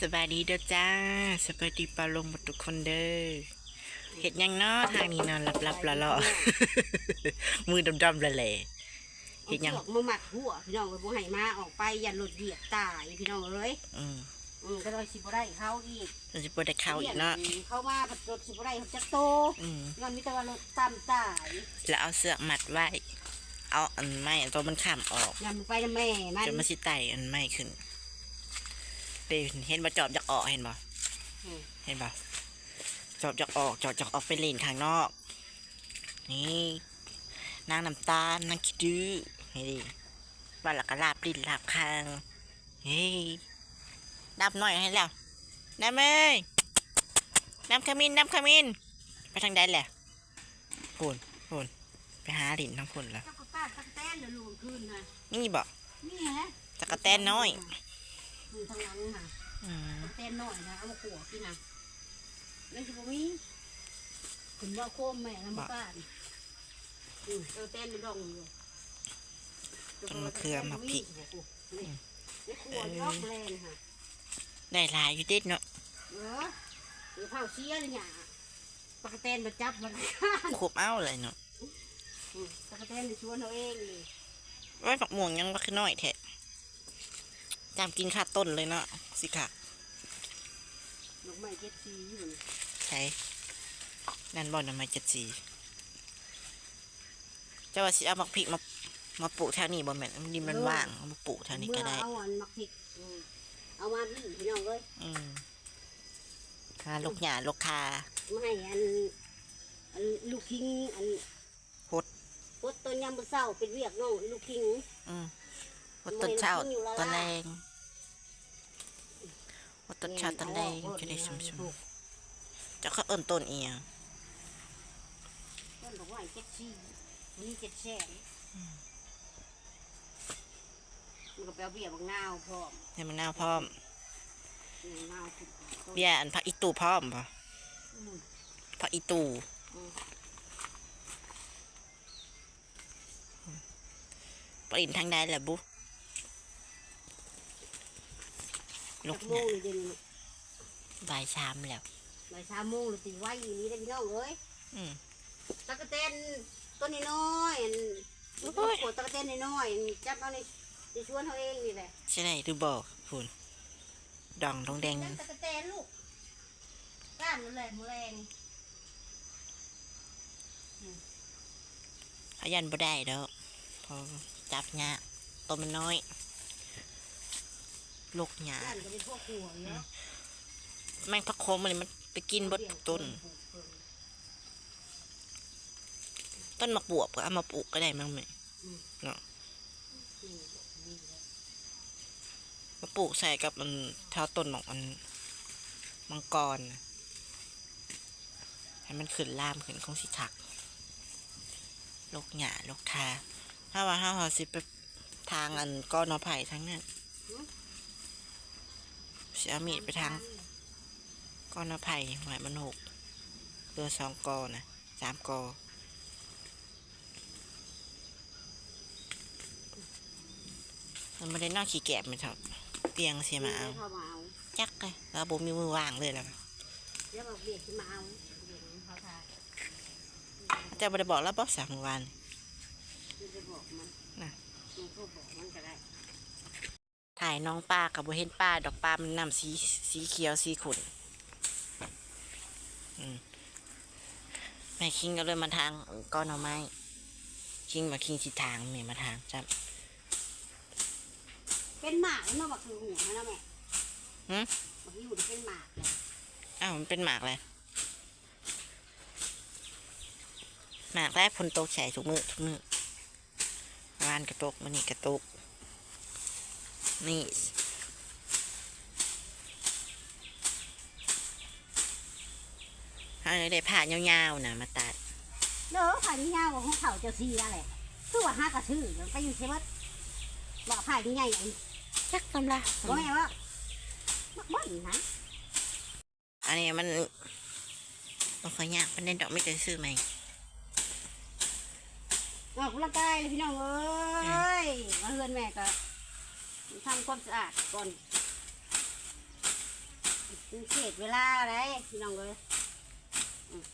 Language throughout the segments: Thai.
สบายดีเด้อจ้าสบายดีปลาลงหมดทุกคนเด้อเห็ดหยังเนาะทางนี้เนอนหลับหลับละละมือดำๆละแหละเห็ดหยังอามาหมัดหัวพี่น้องก็บ่ให้มาออกไปอย่าหลุดเหยียบตายพี่น้องเอ้ยอืมอืมก็เลยสิบ่ได้เข้าอีกเราจะปวได้เข้าอีกเนาะเข้ามาผัดรถสิบ่ได้เขาจักโตอืมย้อนมีแต่ว่ารถตามตายแล้วเอาเสือกมัดไว้เอาอันไม้อันตัวมันข้ามออกยามนไปนะแม่มันจนมันสิไตอันไม้ขึ้น เดเห็นบ่จอบจากออกเห็นบ่อืมเห็นบ่จอบจากออกจอบจากออกไปเล่นข้างนอก นี่นางน้ำตาลนางคิดดื้อนี่ดิว่าหลักกระลาบลิ้นลาบคางเฮ้ยดับหน่อยให้แล้วน้ำเอ้ยน้ำขมิ้นน้ำขมิ้นไปทางใดแหละพูนพูนไปหาหลินทั้งพูนแล้วจักรต้านตักแตนเดี๋ยวลูกขึ้นนะนี่บ่นี่ฮะจักรแตนน้อย คือทางหลังน่ะอืมตักแตนน้อยนะเอามาขัวกินนะแล้วสิบ่มีคุณว่าโคมแม่ลำบ้านอืมตักแตนมันดองอยู่เอามะเขือมาพริกนี่ในครัวยอกแรงค่ะได้หลายอยู่เด็ดเนาะเออหรือเผาเชียเลยเนี่ยปลากระเตนมาจับมันข้านขบเอาเลยเนาะอืมปลากระเตนไปชวนเอาเองนี่ไว้ผักม่วงยังว่าคือน้อยแท้ จามกินข้าต้นเลยเนาะสิค่ะดอกไม้เจ็ดสีอยู่นี่ใช่นั่นบอลทำไมจะจีเจ้าว่าสิเอามักพริกมามาปลูกแถวนี้บ่แม่นดินมันว่างเอามาปลูกแถวนี้ก็ได้เมื่อเอาอันมักพริกอืมเอามาพี่พี่น้องเลยอืมหาลูกหญ้าลูกคามาให้อันอันลูกคิงอันพดพดต้นยำบะเศร้าเป็นเวียกน้องลูกคิงอืม วัดต้นเช้าตอนแรงวัดต้นเช้าตอนแรงจะได้สมสมเจ้าเขาเอิ้นต้นเอียงต้นดอกไม้เจ็ดสีนี่เจ็ดแสนมันก็ไปเอาเบี้ยบางนาวพร้อมให้มันน่าวพร้อมนี่นาวขึ้นต้นเบี้ยอันผักอีตูพร้อมป่ะอืมผักอีตูอืมปรินทางใดแหละบุ ลูจักกโมงนี่เดี๋ยวนี้บ่ายชามแล้วบ่ายสามโมงหรือตีไว้อย่างนี้ได้พี่น้องเอ้ยอืมตะกะเตนต้นน้อยๆอันโอ้โอ้ยยตะกะเตนน้อยๆอันจับเอาในในชวนเขาเองนี่แหละใช่ไหมดูบอกคุณดองดองแดงจับตะกะเตนลูกก้านนั่นแหละแมลงพยันบ่ได้แล้วพอจับเนี้ยตัวมันน้อย ลกหยาก้าแมงพักโคมมันมันไปกินบดต้น ต้นมะบวบก็เอามาปลูกก็ได้มั้งไหมเนาะมาปลูกใส่กับมันเท้าต้นของมันมังกรนะให้มันขึ้นล่ามขึ้นคงสิถักลกหญ้าลกทาถ้าว่าห้าหอสิไปทางอันก้อนอไผ่ทั้งนั้น เสียมีดไปทางก้อนอไผ่หมายมันหกเรือสองกอนะสามกอมันไม่ได้นอกขี้แกบมันเถอะเตียงเสียมาเอาเขามาเอาจักเลยแล้วผมมีมือว่างเลยแล้วเดี๋ยวบอกเบียดขึ้นมาเอาเดี๋ยวเขาทายเจะไม่ได้บอกแล้วบอกสามวันมันจะบอกมันน่ะมันก็บอกมันก็ได้ ถ่ายน้องป้ากับบัเห็นป้า ดอกป้ามันนำสีสีเขียวสีขุ่นอืมแม่คิงก็เลยมาทางก้อนเอาไม้ คิงมาคิงทิศทางแม่มาทางจับเป็นหมากแล้วเนาะบักคือหัวนะแม่หืมบักอยู่นี่เป็นหมากเลยอ้าวมันเป็นหมากเลยหมากแรกพนโตกใส่ทุกมือทุกมือวานกระตกมันนี่กระตก นี่เอาเลยได้ผ่ายาวๆนะมาตัดเด้อผ่านยาวของเขาเจ้าซีอะไรคือว่าห้ากระชื่อมันไปอยู่ใช่ไหมบอกผ่านใหญ่อย่างจักกำละบอกแม่ว่ามักบ่นนะอันนี้มันมันขอยากมันเล่นดอกไม่เคยซื้อไหมออกกำลังกายเลยพี่น้องเอ้ยมาเฮือนแม่ก็ ทำความสะอาดก่อนเป็นเศษเวลาอะไรพี่น้องเลยอืม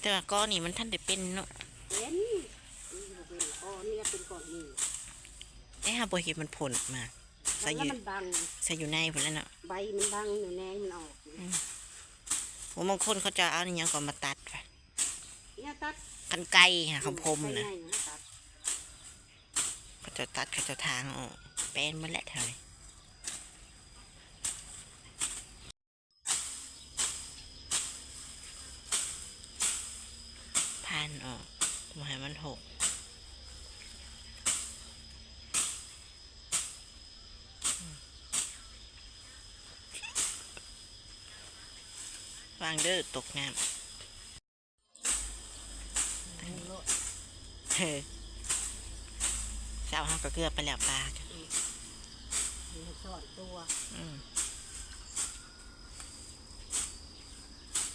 แต่ว่าก้อนนี่มันท่านได้เป็นเนาะเป็นนี่บ่เป็นอ๋อนี่ก็เป็นก่อนนี่ไอ้ฮาบ่เห็นมันผลมา ใส่แล้วอยู่มันบังใส่อยู่ในพุ่นแล้วเนาะใบมันบังหนูแนงมันออกโอ้บางคนเขาจะเอานี่ยังก่อนมาตัดว่ะเนี่ยตัดกันไกรหาคำพมไปนะไงนะตัดเขาจะตัดเขาจะทางออกเป็นมันแหละเท่าไหร่พันออกมาให้มันหก วางเด้อตกน้ำโลดเฮ้ยเช้าห้าก็เกลือไปแล้วปลาจ้ะมันสอนตัวอืม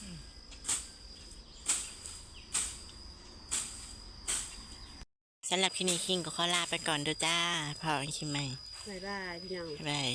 อืมสำหรับคลิปนี้คิงก็ขอลาไปก่อนเด้อจ้าพอกันคลิปใหม่บ๊ายบายพี่น้องบ๊ายบาย